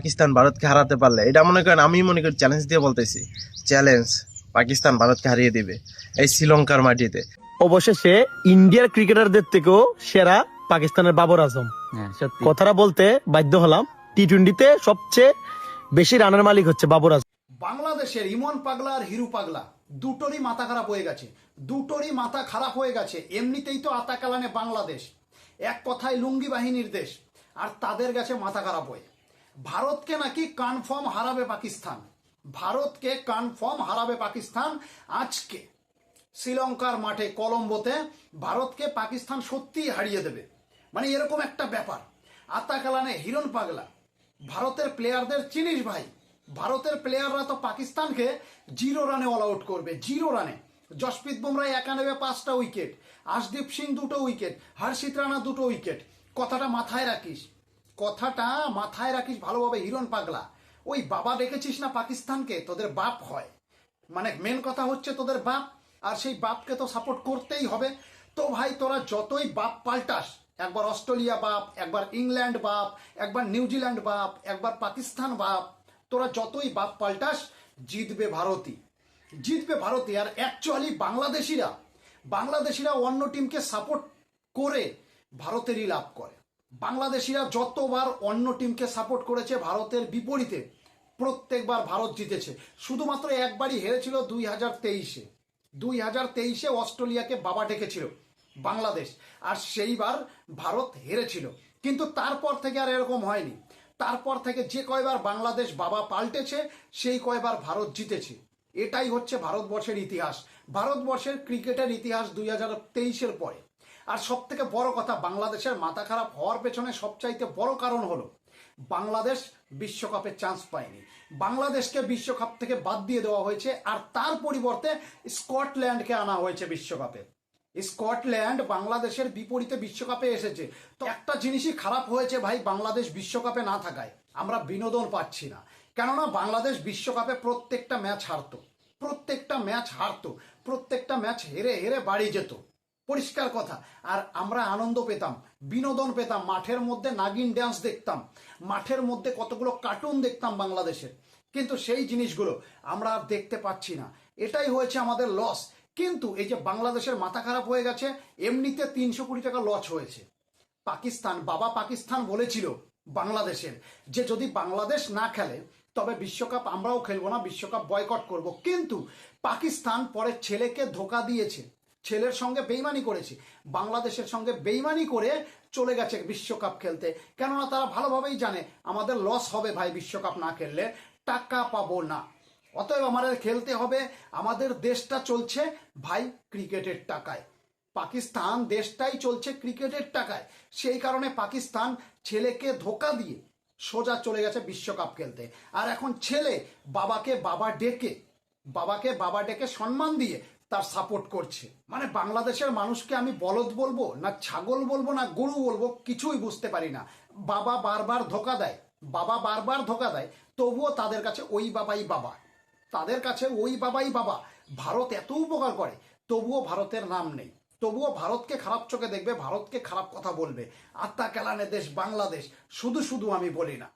পাকিস্তান ভারতকে হারাতে পারলে এটা মনে করেন আমি মনে করি চ্যালেঞ্জ দিয়ে বলতেছি। চ্যালেঞ্জ পাকিস্তান ভারতকে হারিয়ে দিবে এই শ্রীলঙ্কার মাটিতে। অবশেষে ইন্ডিয়ার ক্রিকেটারদের থেকেও সেরা পাকিস্তানের বাবর আজম। হ্যাঁ কথাটা বলতে বাধ্য হলাম টি টোয়েন্টিতে সবচেয়ে বেশি রানের মালিক হচ্ছে বাবর আজম। বাংলাদেশের ইমন পাগলা আর হিরু পাগলা দুটোরই মাথা খারাপ হয়ে গেছে দুটোরই মাথা খারাপ হয়ে গেছে এমনিতেই তো আতাকালানে বাংলাদেশ। এক কথায় লুঙ্গি বাহিনীর দেশ আর তাদের গেছে মাথা খারাপ হয়ে। ভারতকে নাকি কনফার্ম হারাবে পাকিস্তান। ভারতকে কনফার্ম হারাবে পাকিস্তান আজকে। শ্রীলঙ্কার মাঠে কলম্বোতে ভারতকে পাকিস্তান সত্যিই হারিয়ে দেবে। মানে এরকম একটা ব্যাপার। আতাকালানে হিরণ পাগলা, ভারতের প্লেয়ারদের চিনিস ভাই? ভারতের প্লেয়াররা তো পাকিস্তানকে জিরো রানে অল আউট করবে জিরো রানে জসপ্রীত বুমরা একা নেবে পাঁচটা উইকেট আশদীপ সিং দুটো উইকেট হর্ষিত রানা দুটো উইকেট কথাটা মাথায় রাখিস। কথাটা মাথায় রাখিস ভালোভাবে, হিরণ পাগলা। ওই বাবা দেখেছিস না পাকিস্তানকে? তোদের বাপ হয়। মানে মেন কথা হচ্ছে তোদের বাপ, আর সেই বাপকে তো সাপোর্ট করতেই হবে। তো ভাই, তোরা যতই বাপ পাল্টাস, একবার অস্ট্রেলিয়া বাপ, একবার ইংল্যান্ড বাপ, একবার নিউজিল্যান্ড বাপ, একবার পাকিস্তান বাপ, তোরা যতই বাপ পাল্টাস, জিতবে ভারতী জিতবে ভারতী আর অ্যাকচুয়ালি বাংলাদেশিরা বাংলাদেশিরা অন্য টিমকে সাপোর্ট করে ভারতেরই লাভ করে। বাংলাদেশিরা যতবার অন্য টিমকে সাপোর্ট করেছে, ভারতের বিপরীতে প্রত্যেকবার ভারত জিতেছে। শুধুমাত্র একবারই হেরেছিল দুই হাজার তেইশে। দুই হাজার তেইশে অস্ট্রেলিয়াকে বাবা ডেকেছিল বাংলাদেশ। আর সেইবার ভারত হেরেছিল। কিন্তু তারপর থেকে আর এরকম হয়নি। তারপর থেকে যে কয়বার বাংলাদেশ বাবা পাল্টেছে, সেই কয়বার ভারত জিতেছে। এটাই হচ্ছে ভারতবর্ষের ইতিহাস। ভারতবর্ষের ক্রিকেটের ইতিহাস দুই হাজার তেইশের পরে। আর সব থেকে বড় কথা, বাংলাদেশের মাথা খারাপ হওয়ার পেছনে সবচাইতে বড় কারণ হলো, বাংলাদেশ বিশ্বকাপে চান্স পায়নি। বাংলাদেশকে বিশ্বকাপ থেকে বাদ দিয়ে দেওয়া হয়েছে, আর তার পরিবর্তে স্কটল্যান্ডকে আনা হয়েছে বিশ্বকাপে। স্কটল্যান্ড বাংলাদেশের বিপরীতে বিশ্বকাপে এসেছে। তো একটা জিনিসই খারাপ হয়েছে ভাই, বাংলাদেশ বিশ্বকাপে না থাকায়। আমরা বিনোদন পাচ্ছি না। কেননা বাংলাদেশ বিশ্বকাপে প্রত্যেকটা ম্যাচ হারতো। প্রত্যেকটা ম্যাচ হারতো। প্রত্যেকটা ম্যাচ হেরে হেরে বাড়ি যেত। পরিষ্কার কথা। আর আমরা আনন্দ পেতাম, বিনোদন পেতাম, মাঠের মধ্যে নাগিন ড্যান্স দেখতাম, মাঠের মধ্যে কতগুলো কার্টুন দেখতাম বাংলাদেশের। কিন্তু সেই জিনিসগুলো আমরা আর দেখতে পাচ্ছি না। এটাই হয়েছে আমাদের লস কিন্তু এই যে বাংলাদেশের মাথা খারাপ হয়ে গেছে, এমনিতে তিনশো কোটি টাকা লস হয়েছে। পাকিস্তান, বাবা পাকিস্তান বলেছিল বাংলাদেশের যে যদি বাংলাদেশ না খেলে, তবে বিশ্বকাপ আমরাও খেলব না, বিশ্বকাপ বয়কট করব। কিন্তু পাকিস্তান পরে ছেলেকে ধোকা দিয়েছে। ছেলের সঙ্গে বেইমানি করেছে, বাংলাদেশের সঙ্গে বেইমানি করে চলে গেছে বিশ্বকাপ খেলতে। কেননা তারা ভালোভাবেই জানে, আমাদের লস হবে ভাই বিশ্বকাপ না খেললে, টাকা পাবো না। অতএব আমাদের খেলতে হবে, আমাদের দেশটা চলছে ভাই ক্রিকেটের টাকায়। পাকিস্তান দেশটাই চলছে ক্রিকেটের টাকায়। সেই কারণে পাকিস্তান ছেলেকে ধোকা দিয়ে সোজা চলে গেছে বিশ্বকাপ খেলতে। আর এখন ছেলে বাবাকে বাবা ডেকে, বাবাকে বাবা ডেকে সম্মান দিয়ে তার সাপোর্ট করছে। মানে বাংলাদেশের মানুষকে আমি বলদ বলব, না ছাগল বলব, না গরু বলব, কিছুই বুঝতে পারি না। বাবা বারবার ধোকা দেয়, বাবা বারবার ধোকা দেয়, তবুও তাদের কাছে ওই বাবাই বাবা। তাদের কাছে ওই বাবাই বাবা। ভারত এত উপকার করে, তবুও ভারতের নাম নেই। তবুও ভারতকে খারাপ চোখে দেখবে, ভারতকে খারাপ কথা বলবে। আত্মা কেলানে দেশ, বাংলাদেশ, শুধু শুধু আমি বলি না।